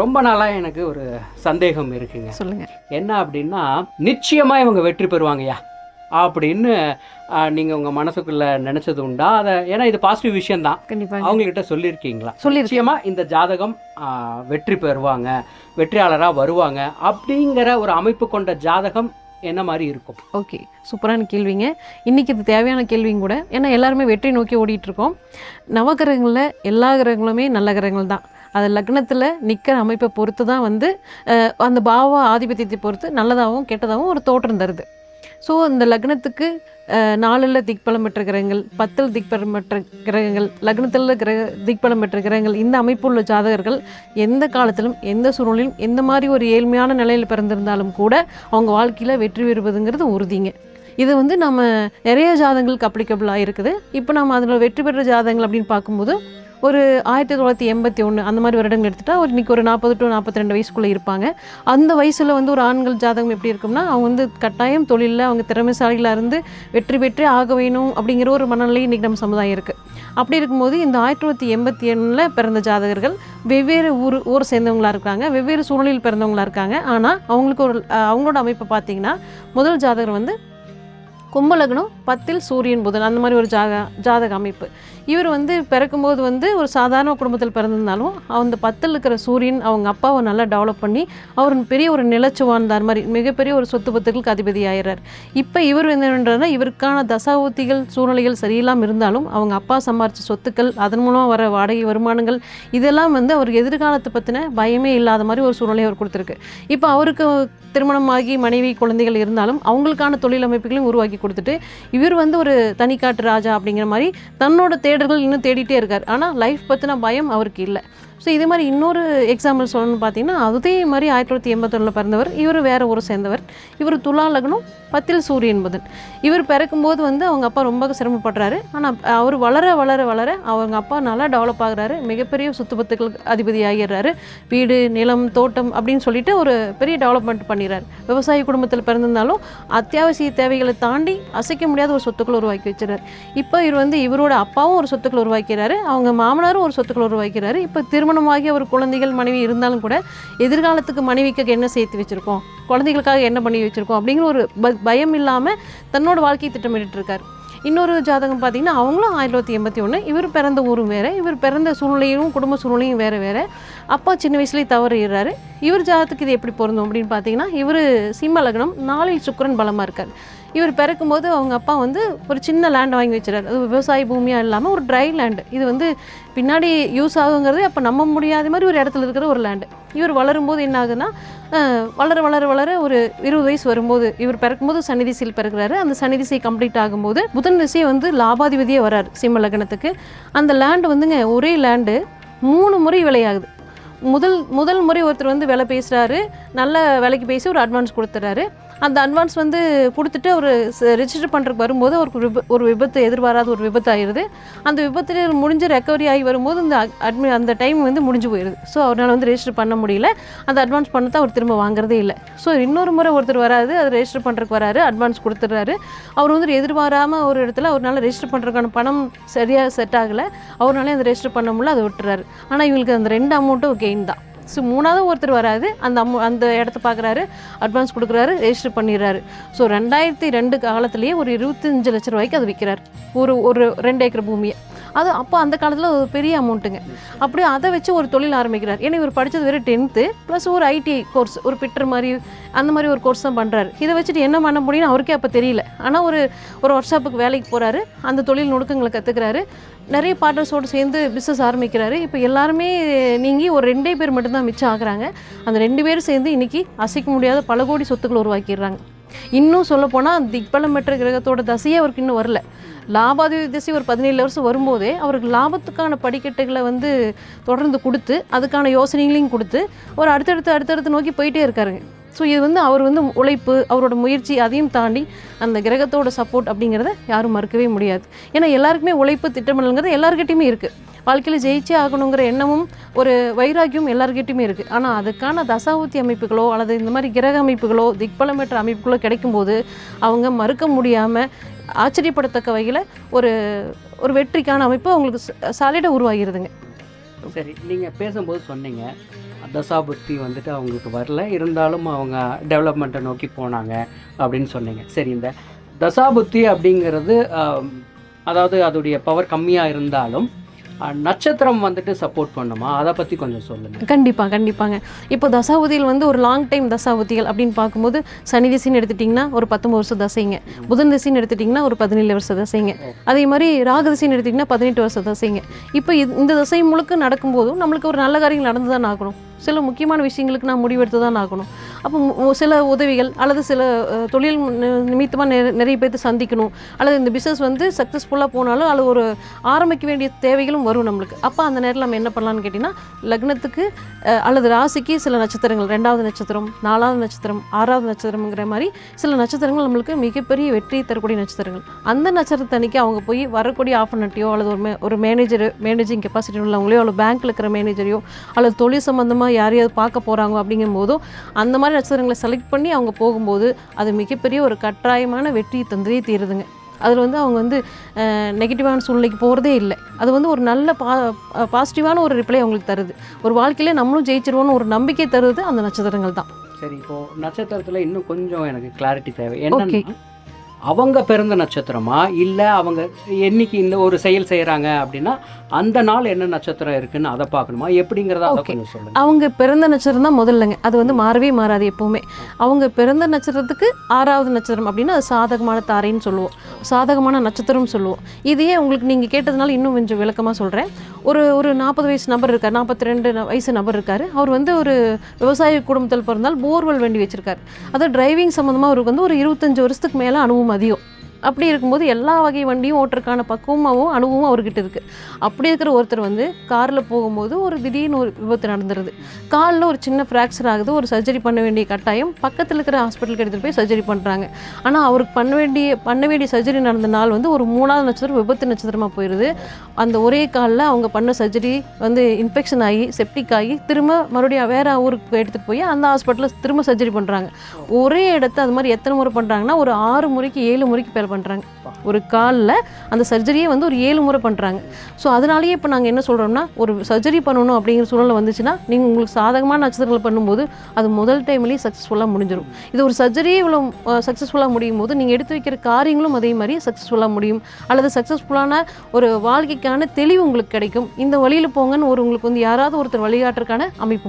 ரொம்ப நாளாக எனக்கு ஒரு சந்தேகம் இருக்குங்க. சொல்லுங்க. என்ன அப்படின்னா நிச்சயமாக இவங்க வெற்றி பெறுவாங்கய்யா. அப்படின்னு நீங்கள் உங்கள் மனசுக்குள்ளே நினச்சது உண்டா? அதை ஏன்னா இது பாசிட்டிவ் விஷயம்தான். கண்டிப்பாக அவங்ககிட்ட சொல்லியிருக்கீங்களா? சொல்லியிருக்கேன். நிச்சயமாக இந்த ஜாதகம் வெற்றி பெறுவாங்க வெற்றியாளராக வருவாங்க அப்படிங்கிற ஒரு அமைப்பு கொண்ட ஜாதகம் என்ன மாதிரி இருக்கும்? ஓகே சூப்பரான கேள்விங்க. இன்றைக்கி இது தேவையான கேள்வியும் கூட. ஏன்னா எல்லாருமே வெற்றி நோக்கி ஓடிட்டு இருக்கோம். நவகிரகங்களில் எல்லா கிரகங்களுமே நல்ல கிரகங்கள் தான் அது லக்னத்தில் நிற்கிற அமைப்பை பொறுத்து தான் வந்து அந்த பாவ ஆதிபத்தியத்தை பொறுத்து நல்லதாகவும் கெட்டதாகவும் ஒரு தோற்றம் தருது. ஸோ இந்த லக்னத்துக்கு நாலில் திக்பலம் பெற்ற கிரகங்கள் பத்தில் திக்பலம் பெற்ற கிரகங்கள் லக்னத்தில் கிரக திக்பலம் பெற்ற கிரகங்கள் இந்த அமைப்புள்ள ஜாதகர்கள் எந்த காலத்திலும் எந்த சூழ்நிலையும் எந்த மாதிரி ஒரு ஏழ்மையான நிலையில் பிறந்திருந்தாலும் கூட அவங்க வாழ்க்கையில் வெற்றி பெறுவதுங்கிறது உறுதிங்க. இது வந்து நம்ம நிறைய ஜாதகங்களுக்கு அப்ளிகபிளாக இருக்குது. இப்போ நம்ம அதில் வெற்றி பெற்ற ஜாதகங்கள் அப்படின்னு பார்க்கும்போது ஒரு ஆயிரத்தி தொள்ளாயிரத்தி எண்பத்தி ஒன்று அந்த மாதிரி வருடங்கள் எடுத்துட்டா ஒரு இன்றைக்கி ஒரு நாற்பது டு நாற்பத்தி ரெண்டு வயசுக்குள்ளே இருப்பாங்க. அந்த வயசில் வந்து ஒரு ஆண்கள் ஜாதகம் எப்படி இருக்கும்னா அவங்க வந்து கட்டாயம் தொழிலில் அவங்க திறமைசாலிகளாக இருந்து வெற்றி பெற்றே ஆக வேணும் அப்படிங்கிற ஒரு மனநிலை இன்றைக்கி நம்ம சமுதாயம் இருக்குது அப்படி இருக்கும்போது இந்த ஆயிரத்தி தொள்ளாயிரத்தி எண்பத்தி ஏழில் பிறந்த ஜாதகர்கள் வெவ்வேறு ஊர் ஊரை சேர்ந்தவங்களா இருக்காங்க வெவ்வேறு சூழ்நிலையில் பிறந்தவங்களா இருக்காங்க. ஆனால் அவங்களுக்கு ஒரு அவங்களோட அமைப்பை பார்த்தீங்கன்னா முதல் ஜாதகர் வந்து கும்பலக்னம் பத்தில் சூரியன் புதன் அந்த மாதிரி ஒரு ஜாக ஜாதக அமைப்பு. இவர் வந்து பிறக்கும்போது வந்து ஒரு சாதாரண குடும்பத்தில் பிறந்திருந்தாலும் அந்த பத்தில் இருக்கிற சூரியன் அவங்க அப்பாவை நல்லா டெவலப் பண்ணி அவர் பெரிய ஒரு நிலச்சி வாழ்ந்தார் மாதிரி மிகப்பெரிய ஒரு சொத்து பத்துகளுக்கு அதிபதி ஆயிடுறார். இப்போ இவர் என்னன்றதுனா இவருக்கான தசாபுத்திகள் சூழ்நிலைகள் சரியில்லாமல் இருந்தாலும் அவங்க அப்பா சம்பாரித்த சொத்துக்கள் அதன் மூலமாக வர வாடகை வருமானங்கள் இதெல்லாம் வந்து அவருக்கு எதிர்காலத்தை பற்றின பயமே இல்லாத மாதிரி ஒரு சூழ்நிலையை அவர் கொடுத்துருக்கு. இப்போ அவருக்கு திருமணமாகி மனைவி குழந்தைகள் இருந்தாலும் அவங்களுக்கான தொழில் அமைப்புகளையும் உருவாக்கி கொடுத்துட்டு இவர் வந்து ஒரு தனிக்காட்டு ராஜா அப்படிங்கிற மாதிரி தன்னோட தேடல்கள் இன்னும் தேடிட்டே இருக்கார். ஆனால் லைஃப் பற்றின பயம் அவருக்கு இல்லை. ஸோ இது மாதிரி இன்னொரு எக்ஸாம்பிள் சொல்லணும்னு பார்த்தீங்கன்னா அதே மாதிரி ஆயிரத்தி தொள்ளாயிரத்தி எண்பத்தொன்னில் பிறந்தவர் இவர் வேற ஊரை சேர்ந்தவர். இவர் துலா லக்னம் பத்தில் சூரியன் புதன் இவர் பிறக்கும்போது வந்து அவங்க அப்பா ரொம்ப சிரமப்படுறாரு. ஆனால் அவர் வளர வளர வளர அவங்க அப்பா நல்லா டெவலப் ஆகுறாரு. மிகப்பெரிய சொத்துபத்துக்களுக்கு அதிபதி ஆகிடுறாரு வீடு நிலம் தோட்டம் அப்படின்னு சொல்லிட்டு ஒரு பெரிய டெவலப்மெண்ட் பண்ணிடுறாரு. விவசாய குடும்பத்தில் பிறந்திருந்தாலும் அத்தியாவசிய தேவைகளை தாண்டி அசைக்க முடியாத ஒரு சொத்துக்களை உருவாக்கி வச்சுறாரு இப்போ இவர் வந்து இவரோட அப்பாவும் ஒரு சொத்துக்களை உருவாக்கிறாரு. அவங்க மாமனாரும் ஒரு சொத்துக்களை உருவாக்கிறாரு. இப்போ திரும்ப திருமணமாகி அவர் குழந்தைகள் மனைவி இருந்தாலும் கூட எதிர்காலத்துக்கு மனைவிக்கு என்ன சேர்த்து வச்சிருக்கோம்? குழந்தைகளுக்காக என்ன பண்ணி வச்சிருக்கோம்? அப்படிங்கிற ஒரு ப- பயம் இல்லாமல் தன்னோட வாழ்க்கையை திட்டமிட்டு இருக்கார் இன்னொரு ஜாதகம் பார்த்தீங்கன்னா அவங்களும் ஆயிரத்தி தொள்ளாயிரத்தி எண்பத்தி ஒன்று இவர் பிறந்த ஊரும் வேறு இவர் பிறந்த சூழ்நிலையும் குடும்ப சூழ்நிலையும் வேறு வேறு. அப்பா சின்ன வயசுலேயே தவறிடுறாரு. இவர் ஜாதகத்துக்கு இது எப்படி பொருந்தும் அப்படின்னு பார்த்தீங்கன்னா இவர் சிம்ம லக்னம் நாளில் சுக்கரன் பலமாக இருக்கார். இவர் பிறக்கும்போது அவங்க அப்பா வந்து ஒரு சின்ன லேண்ட் வாங்கி வச்சுறாரு அது விவசாய பூமியாக இல்லாமல் ஒரு ட்ரை லேண்டு இது வந்து பின்னாடி யூஸ் ஆகுங்கிறது அப்போ நம்ப முடியாத மாதிரி ஒரு இடத்துல இருக்கிற ஒரு லேண்டு இவர் வளரும்போது என்ன ஆகுதுன்னா வளர வளர வளர ஒரு இருபது வயசு வரும்போது இவர் பிறக்கும்போது சனி திசையில் பிறக்கிறாரு. அந்த சனி திசை கம்ப்ளீட் ஆகும்போது புதன் திசை வந்து லாபாதிபதியே வரார் சிம்ம லக்னத்துக்கு. அந்த லேண்டு வந்துங்க ஒரே லேண்டு மூணு முறை விலையாகுது. முதல் முதல் முறை ஒருத்தர் வந்து விலை பேசுகிறாரு நல்ல விலைக்கு பேசி ஒரு அட்வான்ஸ் கொடுத்துட்றாரு அந்த அட்வான்ஸ் வந்து கொடுத்துட்டு அவர் ரெஜிஸ்டர் பண்ணுறதுக்கு வரும்போது அவருக்கு விப ஒரு விபத்து எதிர்பாராத ஒரு விபத்து ஆயிடுது. அந்த விபத்தில் முடிஞ்சு ரெக்கவரி ஆகி வரும்போது இந்த அட்மி அந்த டைம் வந்து முடிஞ்சு போயிடுது ஸோ அவரால் வந்து ரெஜிஸ்டர் பண்ண முடியல. அந்த அட்வான்ஸ் பண்ணத்தை அவர் திரும்ப வாங்குறதே இல்லை. ஸோ இன்னொரு முறை ஒருத்தர் வராது. அது ரெஜிஸ்டர் பண்ணுறதுக்கு வராரு. அட்வான்ஸ் கொடுத்துட்றாரு. அவர் வந்து எதிர்பாராமல் ஒரு இடத்துல அவரால் ரெஜிஸ்டர் பண்ணுறதுக்கான பணம் சரியாக செட் ஆகலை. அவராலே அந்த ரெஜிஸ்டர் பண்ண முடியல அதை விட்டுறாரு. ஆனால் இவங்களுக்கு அந்த ரெண்டு அமௌண்ட்டும் கெயின் தான். ஸோ மூணாவது ஒருத்தர் வராது. அந்த அம் அந்த இடத்த பார்க்குறாரு. அட்வான்ஸ் கொடுக்குறாரு. ரெஜிஸ்டர் பண்ணிடுறாரு. ஸோ ரெண்டாயிரத்தி ரெண்டு காலத்துலேயே ஒரு இருபத்தஞ்சு லட்ச ரூபாய்க்கு அது விற்கிறார். ஒரு ஒரு ரெண்டு ஏக்கர் பூமியை. அது அப்போ அந்த காலத்தில் ஒரு பெரிய அமௌண்ட்டுங்க அப்படியே அதை வச்சு ஒரு தொழில் ஆரம்பிக்கிறார். ஏன்னா இவர் படித்தது வெறும் டென்த்து ப்ளஸ் ஒரு ஐடி கோர்ஸ் ஒரு பிட்டர் மாதிரி அந்த மாதிரி ஒரு கோர்ஸ் தான் பண்ணுறாரு இதை வச்சுட்டு என்ன பண்ண முடியும்னு அவருக்கே அப்போ தெரியல. ஆனால் ஒரு ஒரு ஒர்க் ஷாப்புக்கு வேலைக்கு போகிறாரு அந்த தொழில் நுணுக்கங்களை கற்றுக்கிறாரு நிறைய பார்ட்னர்ஸோடு சேர்ந்து பிஸ்னஸ் ஆரம்பிக்கிறாரு. இப்போ எல்லாருமே நீங்கி ஒரு ரெண்டே பேர் மட்டும்தான் மிச்சம் ஆகுறாங்க. அந்த ரெண்டு பேரும் சேர்ந்து இன்றைக்கி அசைக்க முடியாத பல கோடி சொத்துக்களை உருவாக்கிடுறாங்க. இன்னும் சொல்லப்போனால் திக்பலம் பெற்ற கிரகத்தோட தசையே அவருக்கு இன்னும் வரல. லாபாதி திசை ஒரு பதினேழு வருஷம் வரும்போதே அவருக்கு லாபத்துக்கான படிக்கட்டுகளை வந்து தொடர்ந்து கொடுத்து அதுக்கான யோசனைகளையும் கொடுத்து ஒரு அடுத்தடுத்து அடுத்தடுத்து நோக்கி போயிட்டே இருக்காருங்க ஸோ இது வந்து அவர் வந்து உழைப்பு அவரோட முயற்சி அதையும் தாண்டி அந்த கிரகத்தோட சப்போர்ட் அப்படிங்கிறத யாரும் மறுக்கவே முடியாது. ஏன்னா எல்லாருக்குமே உழைப்பு திட்டமிடலுங்கிறது எல்லாருக்கிட்டையுமே இருக்குது வாழ்க்கையில் ஜெயிச்சே ஆகணுங்கிற எண்ணமும் ஒரு வைராக்கியம் எல்லாருக்கிட்டையுமே இருக்குது ஆனால் அதுக்கான தசாவுத்தி அமைப்புகளோ அல்லது இந்த மாதிரி கிரக அமைப்புகளோ திக்பலம் பெற்ற அமைப்புகளோ கிடைக்கும்போது அவங்க மறுக்க முடியாமல் ஆச்சரியப்படத்தக்க வகையில் ஒரு ஒரு வெற்றிக்கான அமைப்பு அவங்களுக்கு சாலிடாக உருவாகிருதுங்க. சரி நீங்கள் பேசும்போது சொன்னீங்க தசாபுத்தி வந்துட்டு அவங்களுக்கு வரல இருந்தாலும் அவங்க டெவலப்மெண்ட்டை நோக்கி போனாங்க அப்படின்னு சொன்னீங்க. சரி இந்த தசாபுத்தி அப்படிங்கிறது அதாவது அதோடைய பவர் கம்மியாக இருந்தாலும் நட்சத்திரம் வந்துட்டு சப்போர்ட் பண்ணுமா? அதை பற்றி கொஞ்சம் சொல்லுங்கள் கண்டிப்பாக கண்டிப்பாங்க. இப்போ தசாவதியில் வந்து ஒரு லாங் டைம் தசாவதிகள் அப்படின்னு பார்க்கும்போது சனி திசைன்னு எடுத்துட்டிங்கன்னா ஒரு பத்தொம்பது வருஷம் தசைங்க. புதன் திசைன்னு எடுத்துட்டிங்கன்னா ஒரு பதினேழு வருஷம் தசைங்க. அதே மாதிரி ராக திசைன்னு எடுத்திங்கன்னா பதினெட்டு வருஷம் தசைங்க. இப்போ இது இந்த தசை முழுக்க நடக்கும்போதும் நம்மளுக்கு ஒரு நல்ல காரியங்கள் நடந்து தான் ஆகணும். சில முக்கியமான விஷயங்களுக்கு நான் முடிவெடுத்து தான் ஆகணும். அப்போ சில உதவிகள் அல்லது சில தொழில் நிமித்தமாக நிறைய பேர்த்து சந்திக்கணும். அல்லது இந்த பிஸ்னஸ் வந்து சக்ஸஸ்ஃபுல்லாக போனாலும் அது ஒரு ஆரம்பிக்க வேண்டிய தேவைகளும் வரும் நம்மளுக்கு. அப்போ அந்த நேரத்தில் நம்ம என்ன பண்ணலான்னு கேட்டிங்கன்னா லக்னத்துக்கு அல்லது ராசிக்கு சில நட்சத்திரங்கள். ரெண்டாவது நட்சத்திரம் நாலாவது நட்சத்திரம் ஆறாவது நட்சத்திரம்ங்கிற மாதிரி சில நட்சத்திரங்கள் நம்மளுக்கு மிகப்பெரிய வெற்றி தரக்கூடிய நட்சத்திரங்கள். அந்த நட்சத்திரத்தன்னைக்கு அவங்க போய் வரக்கூடிய ஆஃபர்னட்டியோ அல்லது ஒரு மே ஒரு மேனேஜர் மேனேஜிங் கெப்பாசிட்டி உள்ளவங்களையோ அல்லது பேங்க்கில் இருக்கிற மேனேஜரையோ அல்லது தொழில் சம்மந்தமாக யாரையாவது பார்க்க போகிறாங்க அப்படிங்கும் போதோ அந்த மாதிரி நட்சத்திரங்களை செலக்ட் பண்ணி அவங்க போகும்போது அது மிகப்பெரிய ஒரு கட்டாயமான வெற்றி தந்தே தீருதுங்க அதில் வந்து அவங்க வந்து நெகட்டிவான சூழ்நிலைக்கு போகிறதே இல்லை. அது வந்து ஒரு நல்ல பா பாசிட்டிவான ஒரு ரிப்ளை அவங்களுக்கு தருது. ஒரு வாழ்க்கையிலே நம்மளும் ஜெயிச்சிருவோம்னு ஒரு நம்பிக்கை தருது அந்த நட்சத்திரங்கள் தான். சரி இப்போது நட்சத்திரத்தில் இன்னும் கொஞ்சம் எனக்கு கிளாரிட்டி தேவை. என்னன்னா அவங்க பிறந்த நட்சத்திரமா? இல்லை அவங்க என்னைக்கு இந்த ஒரு செயல் செய்கிறாங்க அப்படின்னா அந்த நாள் என்ன நட்சத்திரம் இருக்குன்னு அதை பார்க்கணுமா? எப்படிங்கிறத சொல்லுங்கள் அவங்க பிறந்த நட்சத்திரம் தான் முதல்லங்க. அது வந்து மாறவே மாறாது எப்போவுமே. அவங்க பிறந்த நட்சத்திரத்துக்கு ஆறாவது நட்சத்திரம் அப்படின்னா அது சாதகமான தாரைன்னு சொல்லுவோம். சாதகமான நட்சத்திரம் சொல்லுவோம். இதையே உங்களுக்கு நீங்கள் கேட்டதுனால இன்னும் கொஞ்சம் விளக்கமாக சொல்கிறேன் ஒரு ஒரு நாற்பது வயசு நபர் இருக்கார். நாற்பத்தி ரெண்டு வயசு நபர் இருக்கார். அவர் வந்து ஒரு விவசாய குடும்பத்தில் பிறந்தால் போர்வெல் வேண்டி வச்சிருக்காரு. அது டிரைவிங் சம்மந்தமாக அவருக்கு வந்து ஒரு இருபத்தஞ்சு வருஷத்துக்கு மேலே அனுபவம் മതിയോ? அப்படி இருக்கும்போது எல்லா வகை வண்டியும் ஓட்டுறதுக்கான பக்குவமாகவும் அனுபவமும் அவர்கிட்ட இருக்குது அப்படி இருக்கிற ஒருத்தர் வந்து காரில் போகும்போது ஒரு திடீர்னு ஒரு விபத்து நடந்துருது. காலில் ஒரு சின்ன ஃப்ராக்சர் ஆகுது ஒரு சர்ஜரி பண்ண வேண்டிய கட்டாயம் பக்கத்தில் இருக்கிற ஹாஸ்பிட்டலுக்கு எடுத்துகிட்டு போய் சர்ஜரி பண்ணுறாங்க ஆனால் அவருக்கு பண்ண வேண்டிய பண்ண வேண்டிய சர்ஜரி நடந்த நாள் வந்து ஒரு மூணாவது நட்சத்திரம் விபத்து நட்சத்திரமாக போயிடுது அந்த ஒரே காலில் அவங்க பண்ண சர்ஜரி வந்து இன்ஃபெக்ஷன் ஆகி செப்டிக் ஆகி திரும்ப மறுபடியும் வேறு ஊருக்கு எடுத்துகிட்டு போய் அந்த ஹாஸ்பிட்டலில் திரும்ப சர்ஜரி பண்ணுறாங்க ஒரே இடத்த அது மாதிரி எத்தனை முறை பண்ணுறாங்கன்னா ஒரு ஆறு முறைக்கு ஏழு முறைக்கு பண்ணுறாங்க ஒரு காலில் அந்த சர்ஜரியே வந்து ஒரு ஏழு முறை பண்ணுறாங்க ஸோ அதனாலேயே இப்போ நாங்கள் என்ன சொல்கிறோம்னா ஒரு சர்ஜரி பண்ணணும் அப்படிங்கிற சூழ்நிலை வந்துச்சுன்னா நீங்கள் உங்களுக்கு சாதகமான நட்சத்திரங்கள் பண்ணும்போது அது முதல் டைம்லேயே சக்ஸஸ்ஃபுல்லாக முடிஞ்சிடும் இது ஒரு சர்ஜரியே இவ்வளோ சக்ஸஸ்ஃபுல்லாக முடியும் போது நீங்கள் எடுத்து வைக்கிற காரியங்களும் அதே மாதிரி சக்ஸஸ்ஃபுல்லாக முடியும். அல்லது சக்ஸஸ்ஃபுல்லான ஒரு வாழ்க்கைக்கான தெளிவு உங்களுக்கு கிடைக்கும். இந்த வழியில் போங்கன்னு ஒரு உங்களுக்கு வந்து யாராவது ஒருத்தர் வழிகாட்டுறதுக்கான அமைப்பு